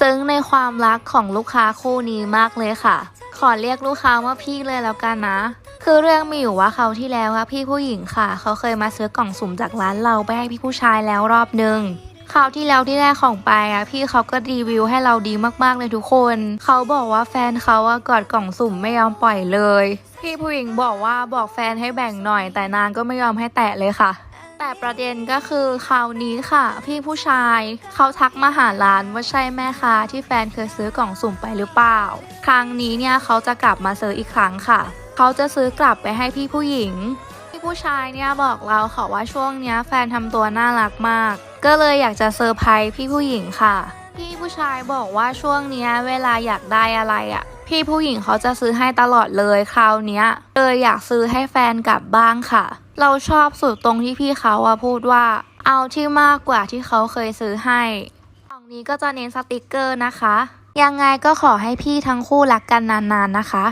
ซึ้งในความรักของลูกค้าคู่นี้มากเลยค่ะ ขอเรียกลูกค้าว่าพี่เลยแล้วกันนะ คือเรื่องมีอยู่ว่าเขาที่แล้วอะพี่ผู้หญิงค่ะ เขาเคยมาซื้อกล่องสุ่มจากร้านเราไปให้พี่ผู้ชายแล้วรอบนึงคราวที่แล้วที่ได้ของไปอะพี่เขาก็รีวิวให้เราดีมากๆเลยทุกคน เขาบอกว่าแฟนเขาอะกอดกล่องสุ่มไม่ยอมปล่อยเลย พี่ผู้หญิงบอกว่าบอกแฟนให้แบ่งหน่อย แต่นางก็ไม่ยอมให้แตะเลยค่ะ แต่ประเด็นก็คือคราวนี้ค่ะ พี่ผู้ชายเขาทักมาหาร้านว่าใช่แม่ค้าที่แฟนเคยซื้อกล่องสุ่มไปหรือเปล่า ครั้งนี้เนี่ยเขาจะกลับมาซื้ออีกครั้งค่ะ เขาจะซื้อกลับไปให้พี่ผู้หญิง พี่ผู้ชายเนี่ยบอกเราค่ะว่าช่วงเนี้ยแฟนทำตัวน่ารักมาก ก็เลยอยากจะเซอร์ไพรส์พี่ผู้หญิงค่ะ พี่ผู้ชายบอกว่าช่วงเนี้ยเวลาอยากได้อะไรอะ่ะ พี่ผู้หญิงเขาจะซื้อให้ตลอดเลยคราวเนี้ยเลยอยากซื้อให้แฟนกลับบ้างค่ะ เราชอบสุดตรงที่พี่เขาอะพูดว่า เอาที่มากกว่าที่เขาเคยซื้อให้ฝั่งนี้ก็จะเน้นสติกเกอร์นะคะ ยังไงก็ขอให้พี่ทั้งคู่รักกันนานๆนะคะ